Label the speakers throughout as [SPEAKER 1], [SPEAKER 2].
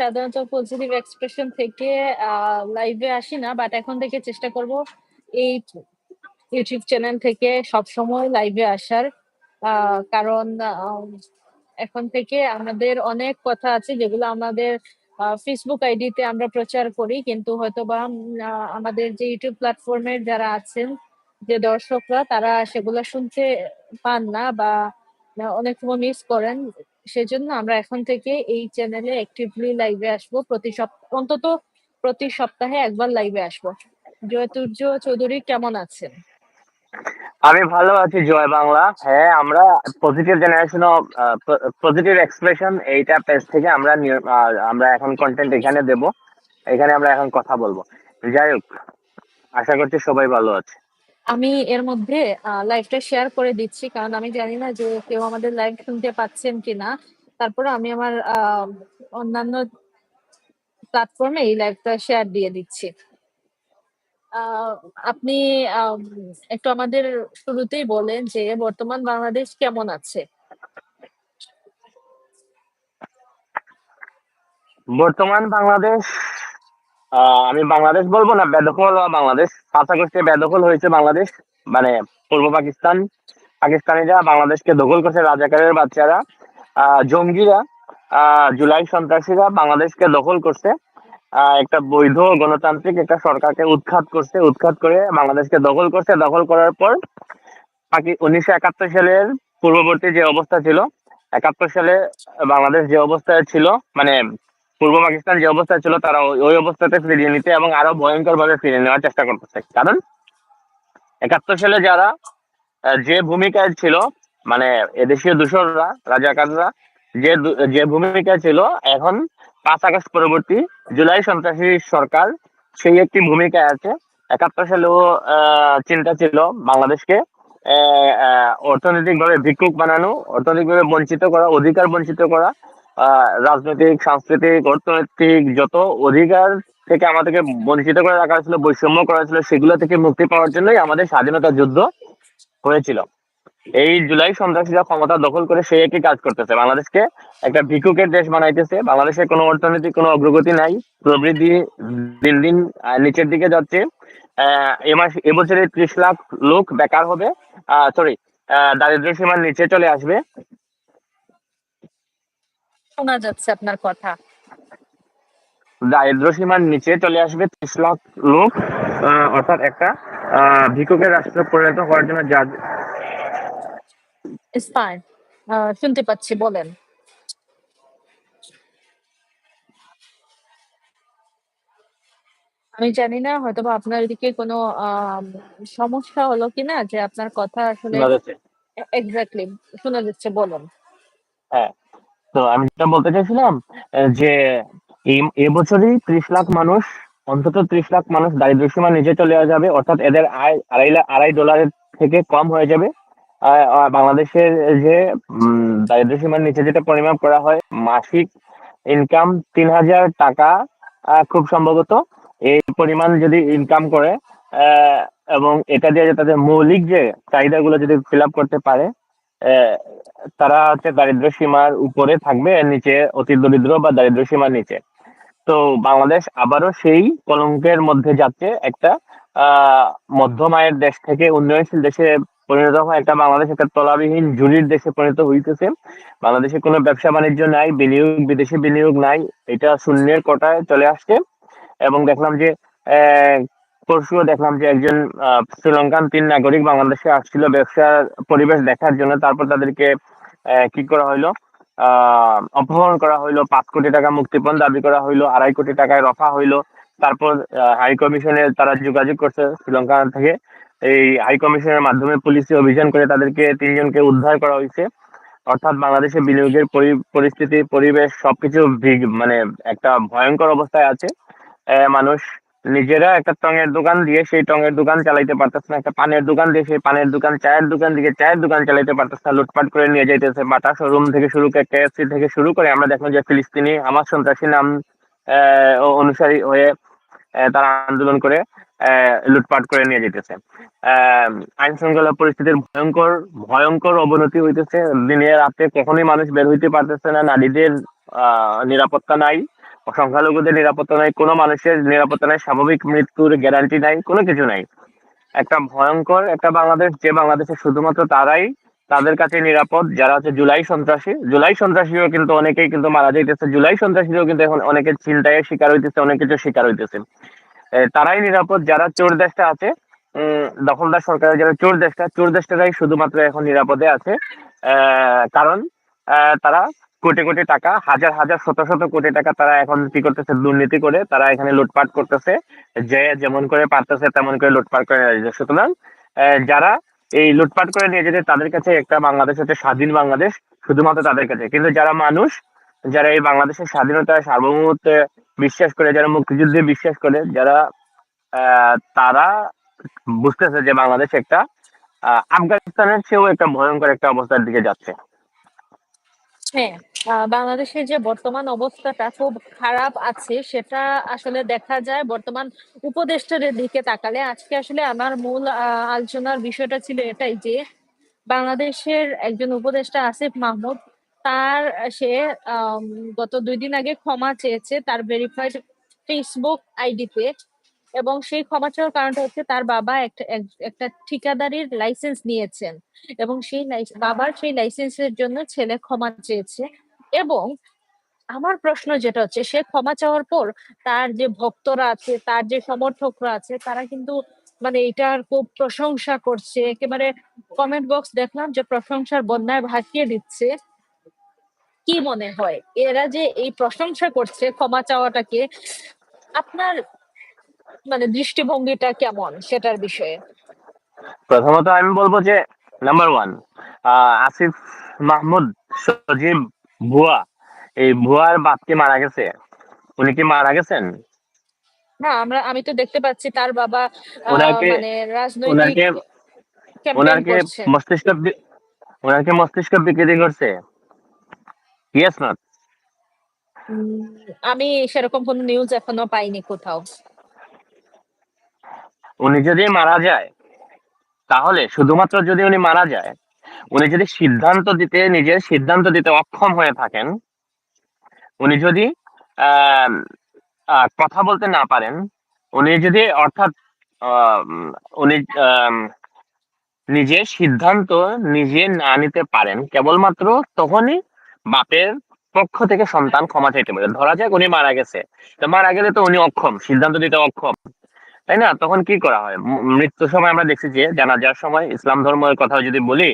[SPEAKER 1] সাধারণত positive expression থেকে লাইভে আসি না বাট এখন থেকে চেষ্টা করব এই ইউটিউব চ্যানেল থেকে সবসময় লাইভে আসার। কারণ এখন থেকে আমাদের অনেক কথা আছে যেগুলো আমাদের ফেসবুক আইডিতে আমরা প্রচার করি, কিন্তু হয়তো বা আমাদের যে ইউটিউব প্ল্যাটফর্মের যারা আছেন, যে দর্শকরা, তারা সেগুলো শুনতে পান না বা, অনেক সময় মিস করেন। সেজন্য আমরা এখন থেকে এই চ্যানেলে অ্যাক্টিভলি লাইভে আসব। প্রতি সপ্তাহ অন্তত প্রতি সপ্তাহে একবার লাইভে আসব। জয়তুর্য চৌধুরী কেমন আছেন?
[SPEAKER 2] আমি ভালো আছি, জয় বাংলা। হ্যাঁ আমরা পজিটিভ জেনারেশন পজিটিভ এক্সপ্রেশন এইটা পেজ থেকে আমরা আমরা এখন কন্টেন্ট এখানে দেব। এখানে আমরা এখন কথা বলব। যাই হোক, আশা করছি সবাই ভালো আছে।
[SPEAKER 1] আমি এর মধ্যে লাইভটা শেয়ার করে দিচ্ছি। কারণ আমি জানি না যে কেউ আমাদের লাইভ শুনতে পাচ্ছেন কিনা। তারপরে আমি আমার আহ, অন্যান্য প্ল্যাটফর্মে এই লাইভটা শেয়ার দিয়ে দিচ্ছি। আহ, আপনি আম, একটু আমাদের শুরুতেই বলেন যে বর্তমান বাংলাদেশ কেমন আছে?
[SPEAKER 2] বর্তমান বাংলাদেশ আহ, আমি বাংলাদেশ বলব না, বেদখল বাংলাদেশ। আগস্টে বেদখল হয়েছে বাংলাদেশ মানে পূর্ব পাকিস্তান। পাকিস্তানিরা বাংলাদেশকে দখল করছে, রাজাকারের বাচ্চারা। জঙ্গিরা জুলাই সন্ত্রাসীরা বাংলাদেশকে দখল করছে। একটা বৈধ গণতান্ত্রিক একটা সরকারকে উৎখাত করছে, উৎখাত করে বাংলাদেশকে দখল করছে। দখল করার পর পাকি উনিশশো একাত্তর সালের পূর্ববর্তী যে অবস্থা ছিল, একাত্তর সালে বাংলাদেশ যে অবস্থায় ছিল মানে পূর্ব পাকিস্তান যে অবস্থায় ছিল তারা ওই- অবস্থাতে ফিরিয়ে নিতে এবং আরও ভয়ঙ্কর ভাবে ফিরিয়ে নেওয়ার চেষ্টা করতেছে। কারণ একাত্তর সালে যারা যে ভূমিকায় ছিল মানে এদেশীয় দূষররা, রাজাকাররা, যে যে ভূমিকায় ছিল, এখন পাঁচ আগস্ট পরবর্তী জুলাই সন্ত্রাসী সরকার সেই একটি ভূমিকায় আছে। একাত্তর সালেও চিন্তা ছিল বাংলাদেশকে অর্থনৈতিক ভাবে ভিক্ষুক বানানো, অর্থনৈতিকভাবে বঞ্চিত করা, অধিকার বঞ্চিত করা রাজনৈতিক, সাংস্কৃতিক, অর্থনৈতিক যত অধিকার থেকে আমাদেরকে বঞ্চিত করে রাখা হয়েছিল, বৈষম্য করা হয়েছিল, সেগুলো থেকে মুক্তি পাওয়ার জন্যই আমাদের স্বাধীনতা যুদ্ধ হয়েছিল। এই জুলাই সন্ত্রাসীরা ক্ষমতা দখল করে সেই একই কাজ করতেছে। বাংলাদেশকে একটা ভিক্ষুকের দেশ বানাইতেছে। বাংলাদেশে কোনো অর্থনৈতিক কোনো অগ্রগতি নাই। প্রবৃদ্ধি দিন দিন নিচের দিকে যাচ্ছে। এ মাস এবছরে ত্রিশ লাখ লোক বেকার হবে। সরি দারিদ্র্য সীমার নিচে চলে আসবে।
[SPEAKER 1] শোনা যাচ্ছে আপনার কথা।
[SPEAKER 2] দারিদ্র সীমার নিচে চলে আসবে ত্রিশ লাখ লোক অর্থাৎ একটা ভিক্ষুকের রাষ্ট্রে পরিণত হওয়ার জন্য যা
[SPEAKER 1] শুনতে পাচ্ছি বলেন। আমি জানি না হয়তোবা আপনার দিকে কোনো সমস্যা হলো কিনা যে আপনার কথা আসলে। এক্স্যাক্টলি শোনা যাচ্ছে বলুন।
[SPEAKER 2] হ্যাঁ তো আমি যেটা বলতে চাইছিলাম যে এবছরই ত্রিশ লাখ মানুষ, অন্তত ত্রিশ লাখ মানুষ দারিদ্র সীমার নিচে চলে যাবে, অর্থাৎ এদের আয় আড়াই আড়াই ডলারের থেকে কম হয়ে যাবে। বাংলাদেশের যে দারিদ্র সীমার নিচে যেটা পরিমাপ করা হয়, মাসিক ইনকাম তিন হাজার টাকা খুব সম্ভবত। এই পরিমাণ যদি ইনকাম করে এবং এটা দিয়ে তাদের মৌলিক যে চাহিদাগুলো যদি ফিল আপ করতে পারে তারা হচ্ছে দারিদ্র সীমার উপরে থাকবে নিচে অতি দরিদ্র বা দারিদ্র সীমার নিচে। তো বাংলাদেশ আবারও সেই কলঙ্কের মধ্যে যাচ্ছে, একটা মধ্যম আয়ের দেশ থেকে উন্নয়নশীল দেশে পরিণত হয় একটা বাংলাদেশ, একটা তলাবিহীন ঝুড়ির দেশে পরিণত হইতেছে। বাংলাদেশে কোনো ব্যবসা বাণিজ্য নাই, বিনিয়োগ, বিদেশি বিনিয়োগ নাই, এটা শূন্যের কোটায় চলে আসছে। এবং দেখলাম যে পরশুও দেখলাম যে একজন শ্রীলঙ্কান তিন নাগরিক বাংলাদেশে আসছিল ব্যবসার পরিবেশ দেখার জন্য। তারপর তাদেরকে কি করা হইল? অপহরণ করা হইল, পাঁচ কোটি টাকা মুক্তিপণ দাবি করা হইল, আড়াই কোটি টাকায় রফা হইল। তারপর হাই কমিশনে তারা যোগাযোগ করছে শ্রীলঙ্কা থেকে। এই হাই কমিশনের মাধ্যমে পুলিশি অভিযান করে তাদেরকে তিনজনকে উদ্ধার করা হয়েছে অর্থাৎ বাংলাদেশে বিনিয়োগের পরি- পরিস্থিতি, পরিবেশ সবকিছু মানে একটা ভয়ঙ্কর অবস্থায় আছে। মানুষ নিজেরা একটা টঙের দোকান দিয়ে সেই টঙের দোকান চালাইতে পারতেছে না। একটা পানের দোকান দিয়ে সেই পানের দোকান, চায়ের দোকান দিয়ে চায়ের দোকান চালাইতে পারতেছে না। লুটপাট করে নিয়ে যাইতেছে। বাটা শোরুম থেকে শুরু করে কেএফসি থেকে শুরু করে আমরা দেখলাম যে ফিলিস্তিনি, আমার সন্ত্রাসী নাম অনুসারী হয়ে তারা আন্দোলন করে লুটপাট করে নিয়ে যেতেছে আইন শৃঙ্খলা পরিস্থিতির ভয়ঙ্কর ভয়ঙ্কর অবনতি হইতেছে। দিনে রাতে কখনোই মানুষ বের হইতে পারতেছে না। নারীদের নিরাপত্তা নাই। সংখ্যালঘুদের নিরাপত্তা নাই, কোনো মানুষের নিরাপত্তা নাই, স্বাভাবিক মৃত্যুর গ্যারান্টি নাই, কোনো কিছু নাই। একটা ভয়ঙ্কর একটা বাংলাদেশ, যে বাংলাদেশে শুধুমাত্র তারাই তাদের কাছে নিরাপদ, যারা হচ্ছে জুলাই সন্ত্রাসী। জুলাই সন্ত্রাসীও কিন্তু অনেকেই কিন্তু মারা যাইতেছে। জুলাই সন্ত্রাসীও কিন্তু এখন অনেকে চিন্তায় শিকার হইতেছে, অনেক কিছু শিকার হইতেছে। তারাই নিরাপদ, যারা চোর দেশটা আছে দখলদার সরকারের যারা চোর দেশটা, চোর দেশটারাই শুধুমাত্র এখন নিরাপদে আছে। কারণ তারা কোটি কোটি টাকা, হাজার হাজার, শত শত কোটি টাকা তারা এখন কি করতেছে, দুর্নীতি করে তারা এখানে লুটপাট করতেছে, যে যেমন করে পারতেছে তেমন করে লুটপাট করে সুতরাং যারা এই লুটপাট করে নিয়ে যেতে তাদের কাছে একটা বাংলাদেশ হচ্ছে স্বাধীন বাংলাদেশ, শুধুমাত্র তাদের কাছে। কিন্তু যারা মানুষ, যারা এই বাংলাদেশের স্বাধীনতা সার্বভৌমত্বে বিশ্বাস করে, যারা মুক্তিযুদ্ধে বিশ্বাস করে, যারা তারা বুঝতেছে যে বাংলাদেশ একটা আফগানিস্তানের চেয়েও একটা ভয়ঙ্কর একটা অবস্থার দিকে যাচ্ছে।
[SPEAKER 1] হ্যাঁ। আহ, বাংলাদেশের যে বর্তমান অবস্থাটা খুব খারাপ আছে সেটা আসলে দেখা যায়। বর্তমান উপদেষ্টাদের দিকে তাকালে আজকে আসলে আমার মূল আলোচনার বিষয়টা ছিল এটাই যে বাংলাদেশের একজন উপদেষ্টা আসিফ মাহমুদ তার সে গত দুই দিন আগে ক্ষমা চেয়েছে তার ভেরিফাইড ফেসবুক আইডিতে এবং সেই ক্ষমা চাওয়ার কারণটা হচ্ছে তার বাবা একটা এক- একটা ঠিকাদারির লাইসেন্স নিয়েছেন এবং সেই বাবার সেই লাইসেন্সের জন্য ছেলে ক্ষমা চেয়েছে। এবং আমার প্রশ্ন যেটা হচ্ছে, সে ক্ষমা চাওয়ার পর তার যে ভক্তরা আছে, তার যে সমর্থকরা আছে, তারা কিন্তু মানে এটার খুব প্রশংসা করছে। একেবারে কমেন্ট বক্স দেখলাম যে প্রশংসার বন্যায় ভাসিয়ে দিচ্ছে। কি মনে হয়? এরা যে এই প্রশংসা করছে ক্ষমা চাওয়াটাকে, আপনার মানে দৃষ্টিভঙ্গিটা কেমন সেটার বিষয়ে?
[SPEAKER 2] প্রথমত আমি বলব যে নাম্বার ওয়ান আসিফ মাহমুদ সজীব ভুয়া। এই ভুয়ার বাপ কি মারা গেছে? উনি কি মারা গেছেন?
[SPEAKER 1] না আমরা আমি তো দেখতে পাচ্ছি তার বাবা মানে রাজনৈতিক
[SPEAKER 2] ওনাকে ওনাকে মস্তিষ্ক ওনাকে মস্তিষ্ক বিকৃতি করছে। ইয়েস নট
[SPEAKER 1] আমি সেরকম কোনো নিউজ এখনও পাইনি কোথাও।
[SPEAKER 2] উনি যদি মারা যায় তাহলে শুধুমাত্র যদি উনি মারা যায় উনি যদি সিদ্ধান্ত দিতে, নিজের সিদ্ধান্ত দিতে অক্ষম হয়ে থাকেন, উনি যদি কথা বলতে না পারেন, উনি যদি অর্থাৎ উনি নিজের সিদ্ধান্ত নিজে না নিতে পারেন, কেবলমাত্র তখনই বাপের পক্ষ থেকে সন্তান ক্ষমা চাইতে পারে ধরা যাক উনি মারা গেছে। তো মারা গেলে তো উনি অক্ষম, সিদ্ধান্ত দিতে অক্ষম। তাই না? তখন কি করা হয়? মৃত্যুর সময় আমরা দেখছি যে জানাজার সময়, ইসলাম ধর্মের কথা যদি বলি,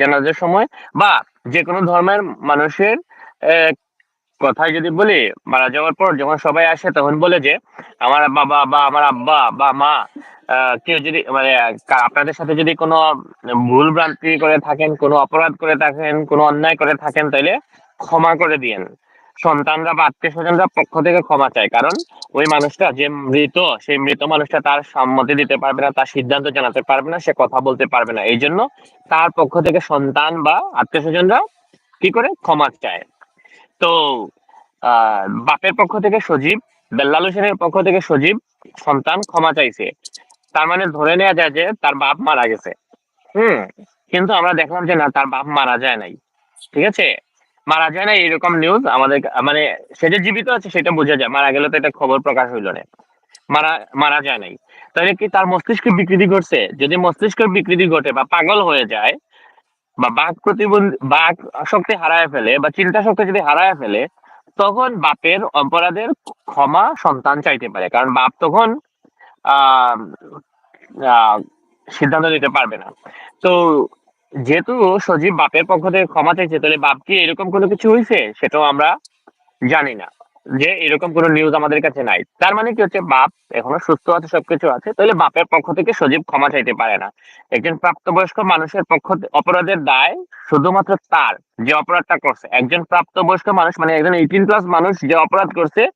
[SPEAKER 2] জানাজার সময় বা যে কোনো ধর্মের মানুষের কথায় যদি বলি, মারা যাওয়ার পর যখন সবাই আসে তখন বলে যে, আমার বাবা বা আমার আব্বা বা মা কেউ যদি মানে আপনাদের সাথে যদি কোনো ভুল ভ্রান্তি করে থাকেন, কোনো অপরাধ করে থাকেন, কোনো অন্যায় করে থাকেন, তাইলে ক্ষমা করে দিয়েন। সন্তানরা বা আত্মীয় স্বজনরা পক্ষ থেকে ক্ষমা চায়। কারণ ওই মানুষটা যে মৃত, সেই মৃত মানুষটা তার সম্মতি দিতে পারবে না, তার সিদ্ধান্ত জানাতে পারবে না, সে কথা বলতে পারবে না। এই জন্য তার পক্ষ থেকে সন্তান বা আত্মীয় স্বজনরা কি করে? ক্ষমা চায়। তো বাপের পক্ষ থেকে সজীব, বেল্লাল হোসেনের পক্ষ থেকে সজীব সন্তান ক্ষমা চাইছে। তার মানে ধরে নেওয়া যায় যে তার বাপ মারা গেছে। হুম, কিন্তু আমরা দেখলাম যে না, তার বাপ মারা যায় নাই। ঠিক আছে? মারা যায় না, এরকম নিউজ আমাদের মানে সে যে জীবিত আছে সেটা বোঝা যায়, মারা গেলে তো এটা খবর প্রকাশ হইল না। মারা মারা যায় নাই। তাহলে কি তার মস্তিষ্ক বিকৃতি ঘটছে? যদি মস্তিষ্কের বিকৃতি ঘটে বা পাগল হয়ে যায়, বা বাঘ প্রতিবন্ধী বাঘ শক্তি হারায় ফেলে, বা চিন্তা শক্তি যদি হারায় ফেলে, তখন বাপের অপরাধের ক্ষমা সন্তান চাইতে পারে। কারণ বাপ তখন সিদ্ধান্ত নিতে পারবে না। তো যেহেতু সজীব বাপের পক্ষ থেকে ক্ষমা চাইছে তাহলে বাপ কি এরকম কোনো কিছু হয়েছে? সেটাও আমরা জানি না। যে এরকম কোনো নিউজ আমাদের কাছে নাই। তার মানে কি হচ্ছে, বাপ এখনও সুস্থ আছে, সবকিছু আছে, তাহলে বাপের পক্ষ থেকে সজীব ক্ষমা চাইতে পারে না। একজন প্রাপ্তবয়স্ক মানুষের পক্ষ অপরাধের দায় শুধুমাত্র তার যে অপরাধটা করছে। একজন প্রাপ্তবয়স্ক মানুষ মানে একজন এইটিন প্লাস মানুষ যে অপরাধ করছে,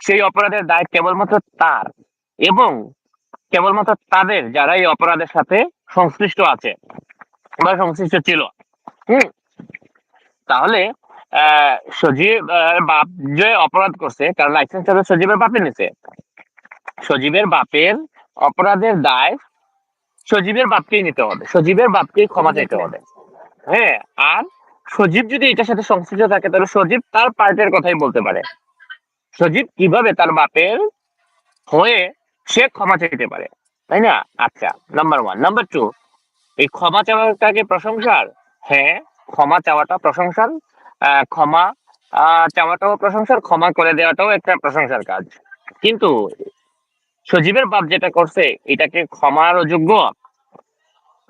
[SPEAKER 2] সেই অপরাধের দায় কেবলমাত্র তার। এবং কেবলমাত্র তাদের যারা এই অপরাধের সাথে সংশ্লিষ্ট আছে। বা সংশ্লিষ্ট ছিল। হুম। তাহলে সজীব বাপ যে অপরাধ করছে কারণ লাইসেন্স তো সজীবের বাপে নিছে সজীবের বাপের অপরাধের দায় সজীবের বাপকেই নিতে হবে। সজীবের বাপকেই ক্ষমা চাইতে হবে। হ্যাঁ আর সজীব যদি এটার সাথে সংশ্লিষ্ট থাকে তাহলে সজীব তার পার্টের কথাই বলতে পারে। সজীব কীভাবে তার বাপের হয়ে সে ক্ষমা চাইতে পারে? তাই না? আচ্ছা নাম্বার ওয়ান নাম্বার টু এই ক্ষমা চাওয়াটাকে প্রশংসার? হ্যাঁ ক্ষমা চাওয়াটা প্রশংসার। ক্ষমা চাওয়াটাও প্রশংসার, ক্ষমা করে দেওয়াটাও একটা প্রশংসার কাজ। কিন্তু সজীবের বাপ যেটা করছে, এটাকে ক্ষমার অযোগ্য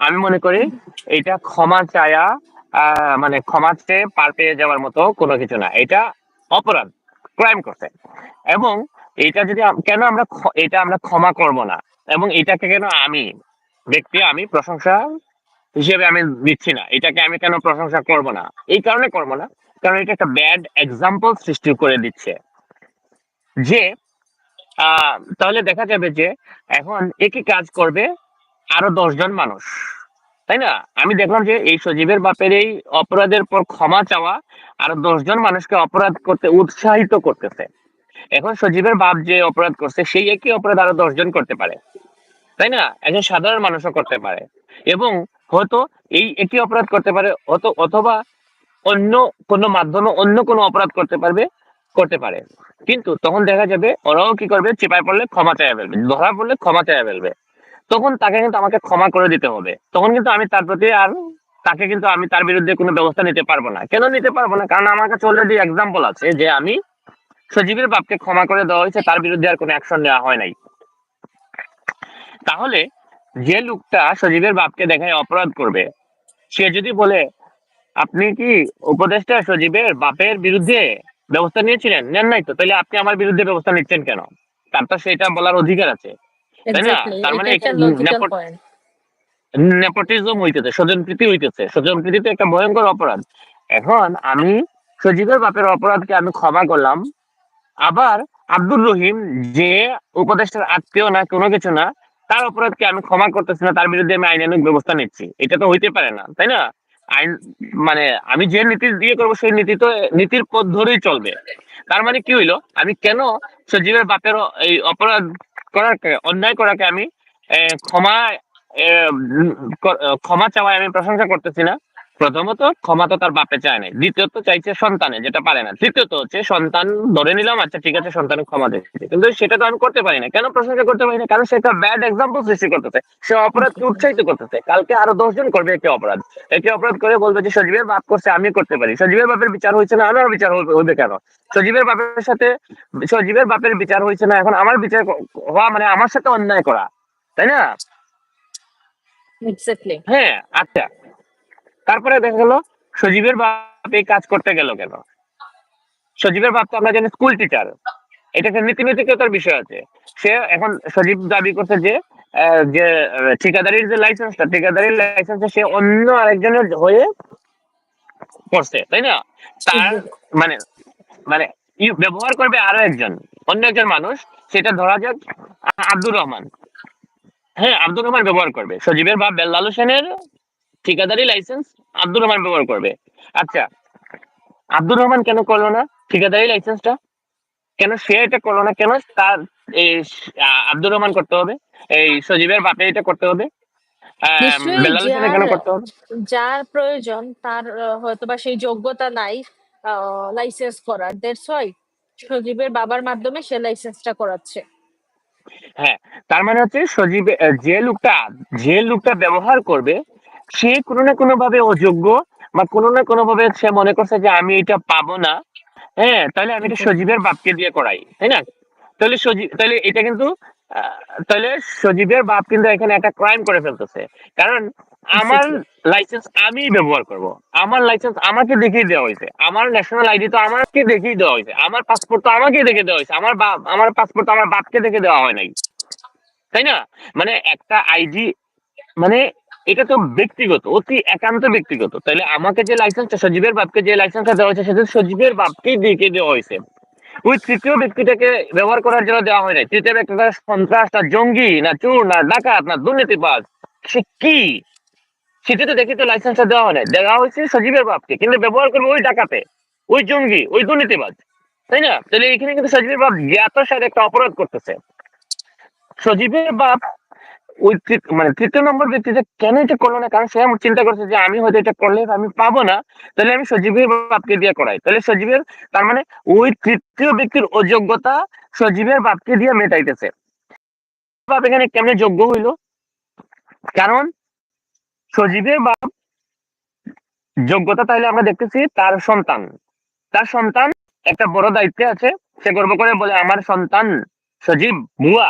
[SPEAKER 2] আমি মনে করি এটা ক্ষমা চায়া মানে ক্ষমা চেয়ে পার পেয়ে যাওয়ার মতো কোনো কিছু না। এটা অপরাধ, ক্রাইম করছে। এবং এটা যদি কেন আমরা এটা আমরা ক্ষমা করব না? এবং এটাকে কেন আমি ব্যক্তি আমি প্রশংসা হিসেবে আমি দিচ্ছি না। এটাকে আমি কেন প্রশংসা করব না? এই কারণে করব না। কারণ এটা একটা ব্যাড এক্সাম্পল সৃষ্টি করে দিচ্ছে। যে তাহলে দেখা যাবে যে, এখন একই কাজ করবে আরও দশজন মানুষ। তাই না? আমি দেখলাম যে, এই সজীবের বাপের এই অপরাধের পর ক্ষমা চাওয়া আরও দশজন মানুষকে অপরাধ করতে উৎসাহিত করতেছে। এখন সজীবের বাপ যে অপরাধ করছে, সেই একই অপরাধ আরও দশজন করতে পারে। তাই না? একজন সাধারণ মানুষও করতে পারে। এবং হয়তো এই একই অপরাধ করতে পারে, হয়তো অথবা অন্য কোনো মাধ্যমে অন্য কোনো অপরাধ করতে পারবে, করতে পারে। কিন্তু তখন দেখা যাবে ওরাও কি করবে? চেপায় পড়লে ক্ষমা চাইয়া ফেলবে, ধরা পড়লে ক্ষমা চাইয়া ফেলবে। তখন তাকে কিন্তু আমাকে ক্ষমা করে দিতে হবে। তখন কিন্তু আমি তার প্রতি আর তাকে কিন্তু আমি তার বিরুদ্ধে কোনো ব্যবস্থা নিতে পারব না। কেন নিতে পারব না? কারণ আমার কাছে অলরেডি এক্সাম্পল আছে যে আমি সজীবের বাপকে ক্ষমা করে দেওয়া হয়েছে, তার বিরুদ্ধে আর কোনো অ্যাকশন নেওয়া হয় নাই। তাহলে যে লোকটা সজীবের বাপকে দেখায় অপরাধ করবে সে যদি বলে আপনি কি উপদেষ্টা সজীবের বাপের বিরুদ্ধে ব্যবস্থা নিয়েছিলেন? নেন নাই তো তাহলে আপনি আমার বিরুদ্ধে ব্যবস্থা নিচ্ছেন কেন? তার তো সেটা বলার অধিকার আছে তাই না? তার মানে নেপোটিজম হইতেছে স্বজনপ্রীতি হইতেছে স্বজনপ্রীতি তো একটা ভয়ঙ্কর অপরাধ। এখন আমি সজীবের বাপের অপরাধকে আমি ক্ষমা করলাম আবার আব্দুর রহিম যে উপদেষ্টার আত্মীয় না কোনো কিছু না তার অপরাধকে আমি ক্ষমা করতেছি না, তার বিরুদ্ধে আমি আইনানুক ব্যবস্থা নিচ্ছি। এটা তো হইতে পারে না, তাই না? আইন মানে আমি যে নীতি দিয়ে করব, সেই নীতি তো, নীতির পথ ধরেই চলবে। তার মানে কি হইল, আমি কেন সজীবের বাপের এই অপরাধ করাকে, অন্যায় করাকে আমি ক্ষমা ক্ষমা চাওয়ায় আমি প্রশংসা করতেছি না? প্রথমত ক্ষমা তো তার বাপে চায় নাই। দ্বিতীয়ত চাইছে সন্তানে যেটা পারে না। তৃতীয়ত হচ্ছে সন্তান ধরে নিলাম আচ্ছা ঠিক আছে সন্তানের ক্ষমা দিচ্ছে কিন্তু সেটা তো আমি করতে পারি না। কেন প্রশংসা করতে পারি না? কারণ সেটা ব্যাড এক্সাম্পল সৃষ্টি করতেছে। সে অপরাধকে উৎসাহিত করতেছে। কালকে আরও দশজন করবে একটি অপরাধ। একটি অপরাধ করে বলবে যে সজীবের বাপ করছে আমি করতে পারি। সজীবের বাপের বিচার হয়েছে না আমার বিচার হবে কেন? সজীবের বাপের সাথে সজীবের বাপের বিচার হয়েছে না এখন আমার বিচার হওয়া মানে আমার সাথে অন্যায় করা। তাই না? হ্যাঁ আচ্ছা। তারপরে দেখা গেল সজীবের বাপ এই কাজ করতে গেল কেন? সজীবের বাপ তো আমরা জানি স্কুল টিচার এটা একটা নীতি নৈতিকতার বিষয় আছে। সে এখন সজীব দাবি করছে যে যে ঠিকাদারির যে লাইসেন্সটা ঠিকাদারির লাইসেন্সে সে অন্য আরেকজনের হয়ে করছে তাই না? তার মানে মানে ব্যবহার করবে আরও একজন অন্য একজন মানুষ সেটা ধরা যাক আব্দুর রহমান। হ্যাঁ আব্দুর রহমান ব্যবহার করবে। সজীবের বাপ বেল্লাল হোসেনের ঠিকাদারি লাইসেন্স আব্দুর রহমান ব্যবহার করবে। আচ্ছা আব্দুর রহমান কেন করল না? ঠিকাদারি লাইসেন্সটা কেন সে এটা করল না? কেন তার এই আব্দুর রহমান করতে হবে? এই সজীবের বাপে এটা করতে হবে?
[SPEAKER 1] যার- প্রয়োজন তার হয়তোবা সেই যোগ্যতা নাই লাইসেন্স করার। দ্যাটস ওয়াই সজীবের বাবার মাধ্যমে সে লাইসেন্সটা করাচ্ছে।
[SPEAKER 2] হ্যাঁ তার মানে হচ্ছে সজীব যে লোকটা যে লোকটা ব্যবহার করবে সে কোনো না কোনো ভাবে অযোগ্য বা কোনো না কোনো ভাবে সে মনে করছে যে আমি এটা পাবো না। হ্যাঁ তাহলে আমি এটা সজীবের বাপকে দিয়ে করাই তাই না? তাহলে সজীব তাহলে এটা কিন্তু তাহলে সজীবের বাপ কিন্তু এখানে একটা ক্রাইম করে ফেলতেছে। কারণ আমার লাইসেন্স আমি ব্যবহার করব। আমার লাইসেন্স আমাকে দেখিয়ে দেওয়া হয়েছে। আমার ন্যাশনাল আইডি তো আমাকে দেখিয়ে দেওয়া হয়েছে। আমার পাসপোর্ট তো আমাকে দেখে দেওয়া হয়েছে। আমার বাপ আমার পাসপোর্ট তো আমার বাপকে দেখে দেওয়া হয় নাই। তাই না? মানে একটা আইডি মানে এটা তো ব্যক্তিগত, অতি একান্ত ব্যক্তিগত। তাহলে আমাকে যে লাইসেন্সটা সজীবের বাপকে যে লাইসেন্সটা দেওয়া হয়েছে, সেটা সজীবের বাপকেই দেখে দেওয়া হয়েছে। ওই তৃতীয় ব্যক্তিটাকে ব্যবহার করার জন্য দেওয়া হয় নাই। তৃতীয় ব্যক্তিটা সন্ত্রাস না জঙ্গি, না চোর, না ডাকাত, না দুর্নীতিবাজ। সে কি? সেটা তো দেখে তো লাইসেন্সটা দেওয়া হয় নাই। দেওয়া হয়েছে সজীবের বাপকে, কিন্তু ব্যবহার করবে ওই ডাকাতে, ওই জঙ্গি, ওই দুর্নীতিবাজ। তাই না? তাহলে এখানে কিন্তু সজীবের বাপ জ্ঞাত সাথে একটা অপরাধ করতেছে। সজীবের বাপ ওই মানে তৃতীয় নম্বর ব্যক্তিটা কেন এটা করল না? কারণ সে এমন চিন্তা করছে যে আমি হয়তো এটা করলে আমি পাবো না। তাহলে আমি সজীবের বাপকে দিয়ে করাই। তাহলে সজীবের, তার মানে ওই তৃতীয় ব্যক্তির অযোগ্যতা সজীবের বাপকে দিয়ে মেটাইতেছে। বাপ এখানে কেমনে যোগ্য হইল? কারণ সজীবের বাপ যোগ্যতা তাহলে আমরা দেখতেছি তার সন্তান। তার সন্তান একটা বড় দায়িত্বে আছে। সে গর্ব করে বলে, আমার সন্তান সজীব ভুয়া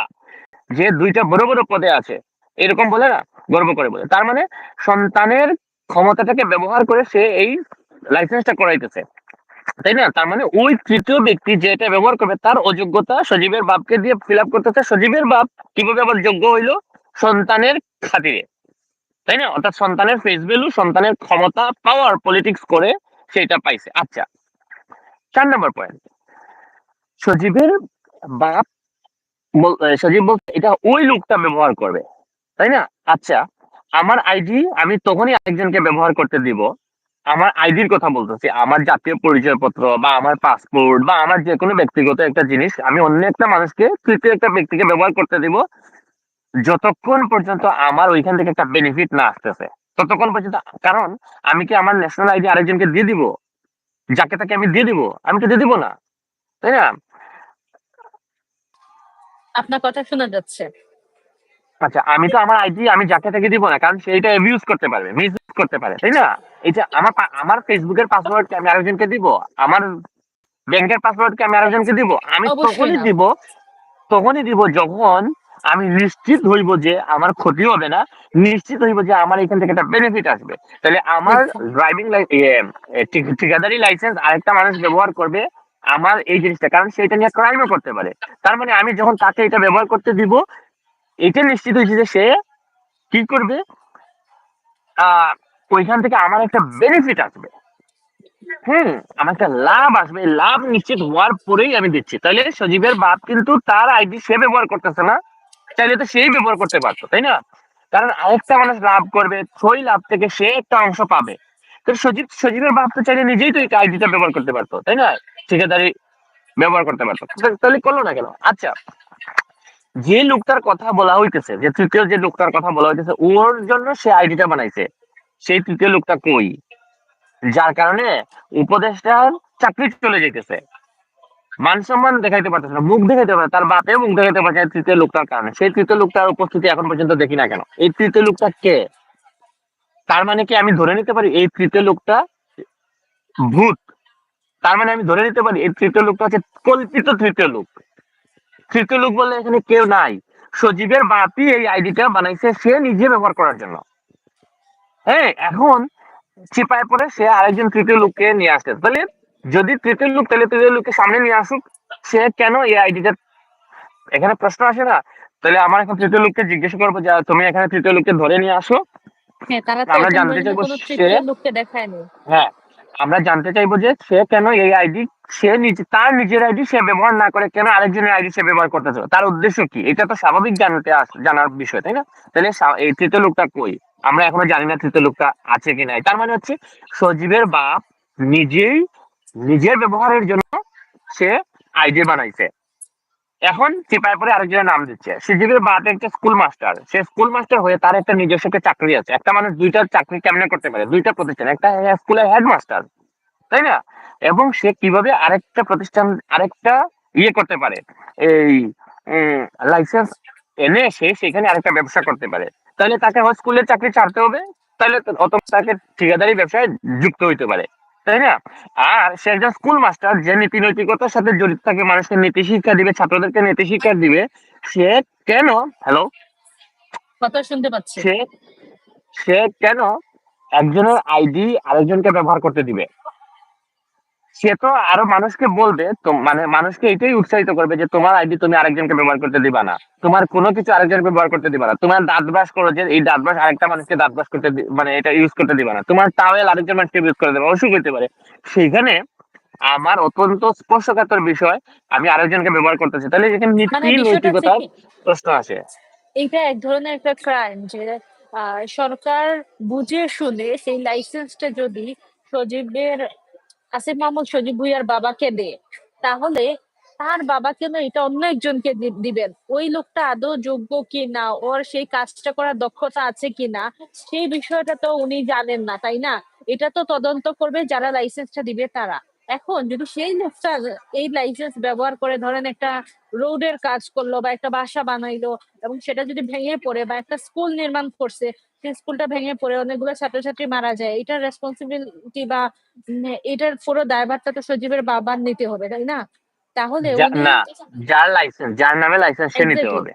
[SPEAKER 2] যে দুইটা বড় বড় পদে আছে, এরকম বলে না, গর্ব করে বলে। তার মানে সন্তানের ক্ষমতাটাকে ব্যবহার করে সে এই লাইসেন্সটা করাইতেছে। তাই না? তার মানে ওই তৃতীয় ব্যক্তি যেটা ব্যবহার করবে, তার অযোগ্যতা সজীবের বাপকে দিয়ে ফিল আপ করতেছে। সজীবের বাপ কীভাবে আবার যোগ্য হইল? সন্তানের খাতিরে। তাই না? অর্থাৎ সন্তানের ফেস ভ্যালু সন্তানের ক্ষমতা পাওয়ার পলিটিক্স করে সেটা পাইছে। আচ্ছা চার নম্বর পয়েন্ট সজীবের বাপ সজীব বলছে এটা ওই লোকটা ব্যবহার করবে, তাই না? আচ্ছা আমার আইডি আমি তখনই আরেকজনকে ব্যবহার করতে দিব, আমার আইডির কথা বলতেছি, আমার জাতীয় পরিচয়পত্র বা আমার পাসপোর্ট বা আমার যে কোনো ব্যক্তিগত একটা জিনিস, আমি অন্য একটা মানুষকে, তৃতীয় একটা ব্যক্তিকে ব্যবহার করতে দিব, যতক্ষণ পর্যন্ত আমার ওইখান থেকে একটা বেনিফিট না আসতেছে, ততক্ষণ পর্যন্ত, কারণ আমি কি আমার ন্যাশনাল আইডি আরেকজনকে দিয়ে দিব? যাকে তাকে আমি দিয়ে দিব? আমি তো দিয়ে দিব না, তাই না?
[SPEAKER 1] আপনার কথা শোনা যাচ্ছে।
[SPEAKER 2] আচ্ছা আমি তো আমার আইডি আমি যাকে তাকে দিব না কারণ সেইটা ইউজ করতে পারবে মিস করতে পারে তাই না? যে আমার আমার ফেসবুকের পাসওয়ার্ড আমি আরেকজনকে দিব আমার ব্যাংকের পাসওয়ার্ড আমি আরেকজনকে দিব আমি তখনই দিব তখনই দিব যখন আমি নিশ্চিত হইব যে আমার ক্ষতি হবে না নিশ্চিত হইব যে আমার এখান থেকে একটা বেনিফিট আসবে। তাহলে আমার ড্রাইভিং ঠিকাদারি লাইসেন্স আরেকটা মানুষ ব্যবহার করবে আমার এই জিনিসটা, কারণ সেটা নিয়ে ক্রাইমও করতে পারে। তার মানে আমি যখন তাকে এটা ব্যবহার করতে দিব, এটা নিশ্চিত হয়েছে যে সে কি করবে? ওইখান থেকে আমার একটা বেনিফিট আসবে। হুম, আমার একটা লাভ আসবে। লাভ নিশ্চিত হওয়ার পরেই আমি দিচ্ছি। তাহলে সজীবের বাপ কিন্তু তার আইডি সে ব্যবহার করতেছে না। চাইলে তো সেই ব্যবহার করতে পারতো, তাই না? কারণ আরেকটা মানুষ লাভ করবে, সেই লাভ থেকে সে একটা অংশ পাবে। তো সজীব, সজীবের বাপ তো চাইলে নিজেই তো এই আইডিটা ব্যবহার করতে পারতো, তাই না? ঠিকাদারি ব্যবহার করতে পারতো। তাহলে করল না কেন? আচ্ছা যে লোকটার কথা বলা হইতেছে যে তৃতীয় যে লোকটার কথা বলা হইতেছে ওর জন্য সে আইডিটা বানাইছে। সেই তৃতীয় লোকটা কই? যার কারণে উপদেষ্টার চাকরি চলে যাইতেছে। মান সম্মান দেখাইতে পারতেছে না মুখ দেখাইতে পারে তার বাপে মুখ দেখাইতে পারছে তৃতীয় লোকটার কারণে। সেই তৃতীয় লোকটার উপস্থিতি এখন পর্যন্ত দেখি না কেন? এই তৃতীয় লোকটা কে? তার মানে কি আমি ধরে নিতে পারি এই তৃতীয় লোকটা ভূত? তার মানে আমি ধরে নিতে পারি এই তৃতীয় লোকটা হচ্ছে কল্পিত তৃতীয় লোক। তৃতীয় লোক বলে এখানে কেউ নাই। সজীবের বাপই এই আইডিটা বানাইছে সে নিজে ব্যবহার করার জন্য। হ্যাঁ এখন চিপায় পরে সে আরেকজন তৃতীয় লোককে নিয়ে আসছে তাহলে যদি তৃতীয় লোক তাহলে তৃতীয় লোককে সামনে নিয়ে আসুক সে কেন এই আইডিটা এখানে প্রশ্ন আসে না? তাহলে আমার এখন তৃতীয় লোককে জিজ্ঞেস করব যে তুমি এখানে তৃতীয় লোককে ধরে নিয়ে আসো?
[SPEAKER 1] হ্যাঁ
[SPEAKER 2] আমরা জানতে চাইব সে-
[SPEAKER 1] দেখায়নি।
[SPEAKER 2] হ্যাঁ। আমরা জানতে চাইব যে সে কেন এই আইডি সে নিজে, তার নিজের আইডি সে ব্যবহার না করে কেন আরেকজনের আইডি সে ব্যবহার করতেছে? তার উদ্দেশ্য কি? এটা তো স্বাভাবিক জানতে জানার বিষয়, তাই না? তাহলে এই তৃতীয় লোকটা কই? আমরা এখনও জানি না তৃতীয় লোকটা আছে কি নাই। তার মানে হচ্ছে সজীবের বাপ নিজেই নিজের ব্যবহারের জন্য সে আইডি বানাইছে। এখন চিপায় পরে আরেকজনের নাম দিচ্ছে। সজীবের বাপ একটা স্কুল মাস্টার সে স্কুল মাস্টার হয়ে তার একটা নিজস্ব একটা চাকরি আছে। একটা মানুষ দুইটা চাকরি কেমনে করতে পারে? দুইটা প্রতিষ্ঠান। একটা স্কুলের হেডমাস্টার তাই না? এবং সে কীভাবে আরেকটা প্রতিষ্ঠান, আরেকটা ইয়ে করতে পারে? এই লাইসেন্স এনে সে সেখানে আরেকটা ব্যবসা করতে পারে। তাহলে তাকে স্কুলের চাকরি ছাড়তে হবে। তাহলে অত তাকে ঠিকাদারি ব্যবসায় যুক্ত হইতে পারে। তাই না? আর সে একজন স্কুল মাস্টার যে নীতি নৈতিকতার সাথে জড়িত থাকে মানুষকে নীতি শিক্ষা দিবে ছাত্রদেরকে নীতি শিক্ষা দিবে সে কেন হ্যালো
[SPEAKER 1] কথা শুনতে পাচ্ছি।
[SPEAKER 2] সে সে কেন একজনের আইডি আরেকজনকে ব্যবহার করতে দিবে? সে তো আরও মানুষকে বলবে মানে মানুষকে এটাই উৎসাহিত করবে যে তোমার আইডি তুমি আরেকজনকে ব্যবহার করতে দিবা না। তোমার কোনো কিছু আরেকজন ব্যবহার করতে দিবা না। তোমার দাঁত ব্রাশ করো যে এই দাঁত ব্রাশ আরেকটা মানুষকে দাঁত ব্রাশ করতে মানে এটা ইউজ করতে দিবা না। তোমার টাওয়েল আরেকজন মানুষকে ইউজ করে দেবে অসুখ হতে পারে। সেখানে আমার অত্যন্ত স্পর্শকাতর বিষয় আমি আরেকজনকে ব্যবহার করতেছি। তাহলে এখানে
[SPEAKER 1] মানে
[SPEAKER 2] নীতি নৈতিকতার প্রশ্ন আসে।
[SPEAKER 1] এইটা এক ধরনের একটা ক্রাইম যে সরকার বুঝে শুনে সেই লাইসেন্সটা যদি সজীবের আসিফ মাহমুদ সজীব ভুইয়ার বাবাকে দে। তাহলে তার বাবা কেন এটা অন্য একজনকে দিবেন? ওই লোকটা আদৌ যোগ্য কি না ওর সেই কাজটা করার দক্ষতা আছে কি না সেই বিষয়টা তো উনি জানেন না, তাই না? এটা তো তদন্ত করবে যারা লাইসেন্সটা দিবে তারা। এখন যদি সেই লোকটা এই লাইসেন্স ব্যবহার করে ধরেন একটা রোডের কাজ করল বা একটা বাসা বানাইলো এবং সেটা যদি ভেঙে পড়ে বা একটা স্কুল নির্মাণ করছে স্কুলটা ভেঙে পড়ে অনেকগুলো ছাত্রছাত্রী মারা যায় এটার রেসপন্সিবিলিটি বা এটার পুরো দায়ভারটা তো সজীবের বাবার নিতে হবে তাই না? তাহলে
[SPEAKER 2] না যার লাইসেন্স যার নামে লাইসেন্স সে নিতে হবে।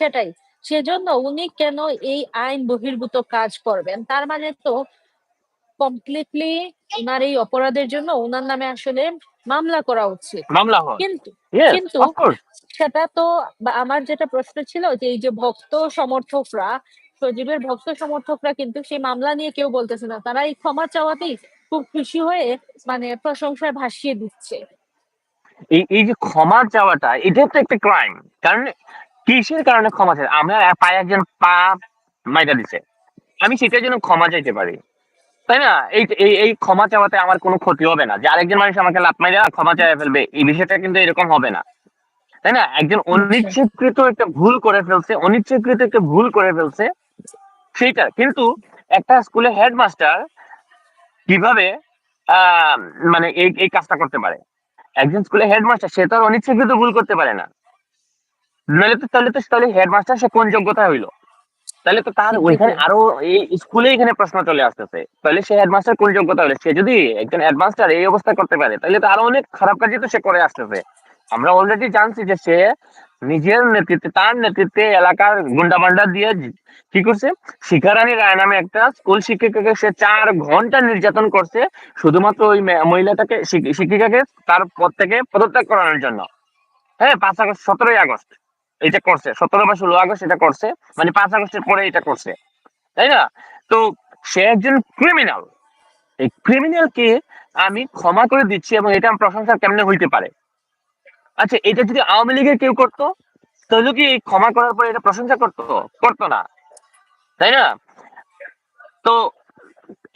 [SPEAKER 1] সেটাই। সেজন্য উনি কেন এই আইন বহির্ভূত কাজ করবেন? তার মানে তো কমপ্লিটলি ওনার এই অপরাধের জন্য ওনার নামে আসলে মামলা করা উচিত।
[SPEAKER 2] মামলা
[SPEAKER 1] কিন্তু কিন্তু সেটা তো আমার যেটা প্রশ্ন ছিল যে এই যে ভক্ত সমর্থকরা সজীবের ভক্ত সমর্থকরা কিন্তু সেই মামলা নিয়ে কেউ বলতেছে না। তারা এই ক্ষমা চাওয়াতেই খুব খুশি হয়ে মানে প্রশংসায় ভাসিয়ে দিচ্ছে।
[SPEAKER 2] এই এই যে ক্ষমা চাওয়াটা, এটা তো একটা ক্রাইম কারণ কিসের কারণে ক্ষমা চাই? আমরা পায়ে একজন পা মাইটা দিছে। আমি সেটার জন্য ক্ষমা চাইতে পারি। তাই না? এই এই ক্ষমা চাওয়াতে আমার কোনো ক্ষতি হবে না। যে আরেকজন মানুষ আমাকে লাত মাইরা ক্ষমা চাইয়া ফেলবে, এই বিষয়টা কিন্তু এরকম হবে না। তাই না? একজন অনিচ্ছাকৃত একটা ভুল করে ফেলছে, অনিচ্ছাকৃত একটা ভুল করে ফেলছে। সেইটা। কিন্তু একটা স্কুলে হেডমাস্টার কীভাবে মানে এই এই কাজটা করতে পারে? একজন স্কুলে হেডমাস্টার সে তো আর অনিচ্ছাকৃত ভুল করতে পারে না। নাহলে তো তাহলে তো তাহলে হেডমাস্টার সে কোন যোগ্যতা হইল? তাহলে তো তার ওইখানে আরও এই স্কুলে এখানে প্রশ্ন চলে আসতেছে। তাহলে সে হেডমাস্টার কোন যোগ্যতা হলে সে যদি একজন হেডমাস্টার এই অবস্থা করতে পারে তাহলে তো আরও অনেক খারাপ কাজই তো সে করে আসতেছে। আমরা অলরেডি জানছি যে সে নিজের নেতৃত্বে, তার নেতৃত্বে এলাকার গুন্ডামান্ডা দিয়ে কি করছে? শিখারানী রায় নামে একটা স্কুল শিক্ষিকাকে সে চার ঘণ্টা নির্যাতন করছে শুধুমাত্র ওই মহিলাটাকে শিক্ষিকাকে তার পদ থেকে পদত্যাগ করানোর জন্য। হ্যাঁ পাঁচ আগস্ট, সতেরোই আগস্ট এটা করছে, সতেরো বা ষোলো আগস্ট এটা করছে মানে পাঁচ আগস্টের পরে এটা করছে, তাই না? তো সে একজন ক্রিমিনাল এই ক্রিমিনালকে আমি ক্ষমা করে দিচ্ছি এবং এটা প্রশংসা কেমনে হইতে পারে? আচ্ছা এটা যদি আওয়ামী লীগের কেউ করতো, তাহলে কি ক্ষমা করার পরে এটা প্রশংসা করতো? করতো না। তাই না? তো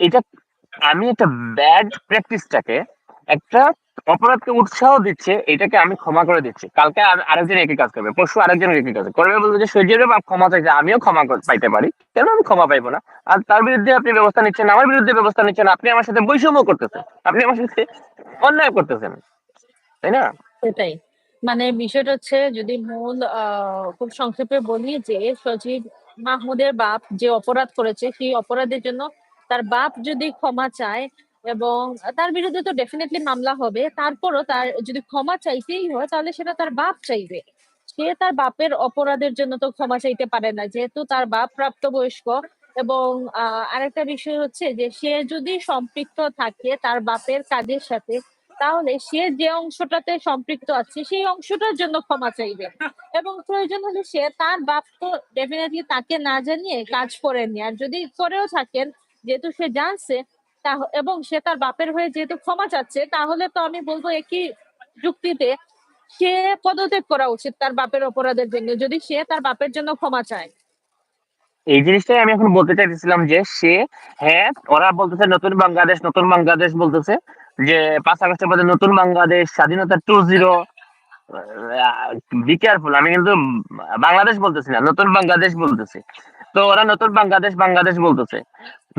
[SPEAKER 2] এটা, আমি একটা ব্যাড প্র্যাকটিসটাকে একটা অপরাধকে উৎসাহ দিচ্ছে, এটাকে আমি ক্ষমা করে দিচ্ছি। কালকে আরেকজন একই কাজ করবে, পরশু আরেকজন একই কাজ করবে। বলবে যে সূর্যের ক্ষমা চাইছে, আমিও ক্ষমা পাইতে পারি। কেন আমি ক্ষমা পাইবো না? আর তার বিরুদ্ধে আপনি ব্যবস্থা নিচ্ছেন, আমার বিরুদ্ধে ব্যবস্থা নিচ্ছেন, আপনি আমার সাথে বৈষম্য করতেছেন, আপনি আমার সাথে অন্যায় করতেছেন। তাই না?
[SPEAKER 1] সেটাই। মানে বিষয়টা হচ্ছে যদি মূল খুব সংক্ষেপে বলি যে সজীব মাহমুদের বাপ যে অপরাধ করেছে, সেই অপরাধের জন্য তার বাপ যদি ক্ষমা চায় এবং তার বিরুদ্ধে তো ডেফিনেটলি মামলা হবে, তারপরও তার যদি ক্ষমা চাইতেই হয়, তাহলে সেটা তার বাপ চাইবে। সে তার বাপের অপরাধের জন্য তো ক্ষমা চাইতে পারে না, যেহেতু তার বাপ প্রাপ্তবয়স্ক এবং আরেকটা বিষয় হচ্ছে যে সে যদি সম্পৃক্ত থাকে তার বাপের কাজের সাথে তাহলে সে যে অংশটাতে সম্পৃক্ত আছে, সেই অংশটার জন্য ক্ষমা চাইবে। এবং প্রয়োজন হলে সে তার বাপ তো ডেফিনেটলি তাকে না জানিয়ে কাজ করেননি আর যদি করেও থাকেন, যেহেতু সে জানছে এবং সে তার বাপের হয়ে যেহেতু ক্ষমা চাচ্ছে, তাহলে তো আমি বলব একই যুক্তিতে সে পদত্যাগ করা উচিত তার বাপের অপরাধের জন্য, যদি সে তার বাপের জন্য ক্ষমা চায়।
[SPEAKER 2] এই জিনিসটাই আমি এখন বলতে চাইতেছিলাম যে সে হ্যাঁ ওরা বলতেছে নতুন বাংলাদেশ নতুন বাংলাদেশ বলতেছে। যে পাঁচ আগস্টের পরে নতুন বাংলাদেশ, স্বাধীনতা টু জিরো বি কেয়ারফুল আমি কিন্তু বাংলাদেশ বলতেছি না, নতুন বাংলাদেশ বলতেছি। তো ওরা নতুন বাংলাদেশ বাংলাদেশ বলতেছে।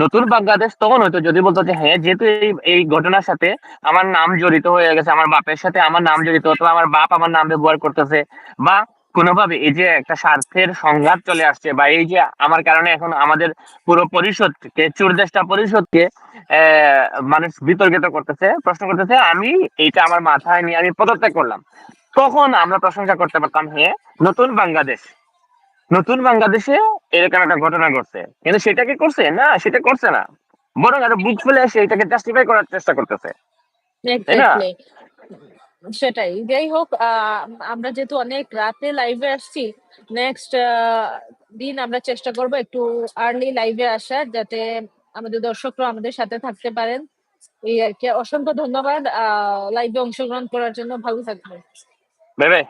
[SPEAKER 2] নতুন বাংলাদেশ তখন হয়তো যদি বলতো যে হ্যাঁ যেহেতু এই এই ঘটনার সাথে আমার নাম জড়িত হয়ে গেছে, আমার বাপের সাথে আমার নাম জড়িত, অথবা আমার বাপ আমার নাম ব্যবহার করতেছে, বা কোনোভাবে এই যে একটা স্বার্থের সংঘাত চলে আসছে বা এই যে আমার কারণে এখন আমাদের পুরো পরিষদকে চুরদেশটা পরিষদকে মানুষ বিতর্কিত করতেছে, প্রশ্ন করতেছে, আমি এইটা আমার মাথায় নিয়ে আমি পদত্যাগ করলাম। তখন আমরা প্রশংসা করতে পারতাম হ্যাঁ নতুন বাংলাদেশ। নতুন বাংলাদেশে এরকম একটা ঘটনা ঘটছে। কিন্তু সেটাকে করছে? না, সেটা করছে না। বরং আরও বুক ফেলে এসে এটাকে জাস্টিফাই করার চেষ্টা করতেছে। তাই না?
[SPEAKER 1] সেটাই। যাই হোক আমরা যেহেতু অনেক রাতে লাইভে আসছি নেক্সট দিন আমরা চেষ্টা করব একটু আর্লি লাইভে আসার যাতে আমাদের দর্শকরা আমাদের সাথে থাকতে পারেন। এই আর কি। অসংখ্য ধন্যবাদ লাইভে অংশগ্রহণ করার জন্য। ভালো থাকবেন।
[SPEAKER 2] ভেবে